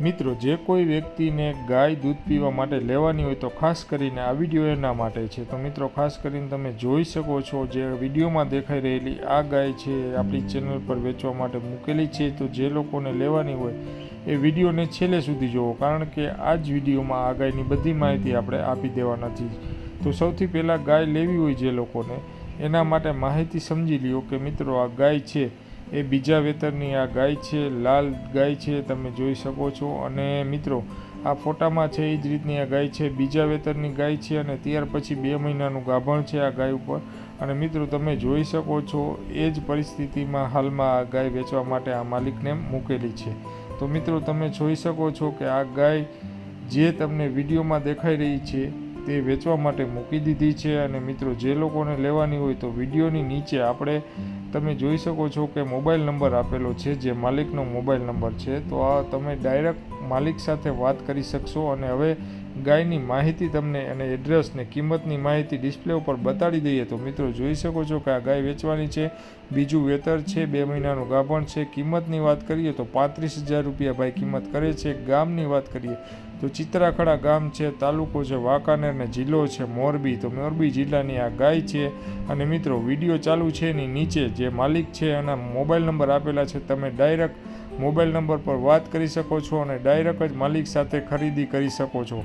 મિત્રો, જે કોઈ વ્યક્તિને ગાય દૂધ પીવા માટે લેવાની હોય તો ખાસ કરીને આ વીડિયો એના માટે છે. તો મિત્રો, ખાસ કરીને તમે જોઈ શકો છો જે વિડીયોમાં દેખાઈ રહેલી આ ગાય છે આપણી ચેનલ પર વેચવા માટે મૂકેલી છે. તો જે લોકોને લેવાની હોય એ વિડીયોને છેલ્લે સુધી જોવો, કારણ કે આ જ વિડીયોમાં આ ગાયની બધી માહિતી આપણે આપી દેવાના છીએ તો સૌથી પહેલાં ગાય લેવી હોય જે લોકોને, એના માટે માહિતી સમજી લ્યો કે મિત્રો, આ ગાય છે એ બીજા વેતરની આ ગાય છે, લાલ ગાય છે, તમે જોઈ શકો છો. અને મિત્રો, આ ફોટામાં છે એ જ રીતની આ ગાય છે, બીજા વેતરની ગાય છે અને ત્યાર પછી બે મહિનાનું ગાભણ છે આ ગાય ઉપર. અને મિત્રો, તમે જોઈ શકો છો, એ જ પરિસ્થિતિમાં હાલમાં આ ગાય વેચવા માટે આ માલિકને મૂકેલી છે. તો મિત્રો, તમે જોઈ શકો છો કે આ ગાય જે તમને વિડીયોમાં દેખાઈ રહી છે, તે વેચવા માટે મૂકી દીધી છે. અને મિત્રો, જે લોકોને લેવાની હોય તો વિડીયોની નીચે આપણે તમે જોઈ શકો છો કે મોબાઈલ નંબર આપેલો છે, જે માલિકનો મોબાઈલ નંબર છે, તો આ તમે ડાયરેક્ટ માલિક સાથે વાત કરી શકશો અને હવે ગાયની માહિતી તમને અને એડ્રેસ ને કિંમતની માહિતી ડિસ્પ્લે ઉપર બતાડી દઈએ તો મિત્રો જોઈ શકો છો કે આ ગાય વેચવાની છે. બીજું વેતર છે, બે મહિનાનું ગાભણ છે. કિંમતની વાત કરીએ તો પાંત્રીસ હજાર રૂપિયા ભાઈ કિંમત કરે છે. ગામની વાત કરીએ તો ચિત્રાખડા ગામ છે, તાલુકો છે વાંકાનેર ને જિલ્લો છે મોરબી. તો મોરબી જિલ્લાની આ ગાય છે અને મિત્રો વીડિયો ચાલુ છે એની નીચે જે માલિક છે એના મોબાઈલ નંબર આપેલા છે. તમે ડાયરેક્ટ મોબાઈલ નંબર પર વાત કરી શકો છો અને ડાયરેક્ટ જ માલિક સાથે ખરીદી કરી શકો છો.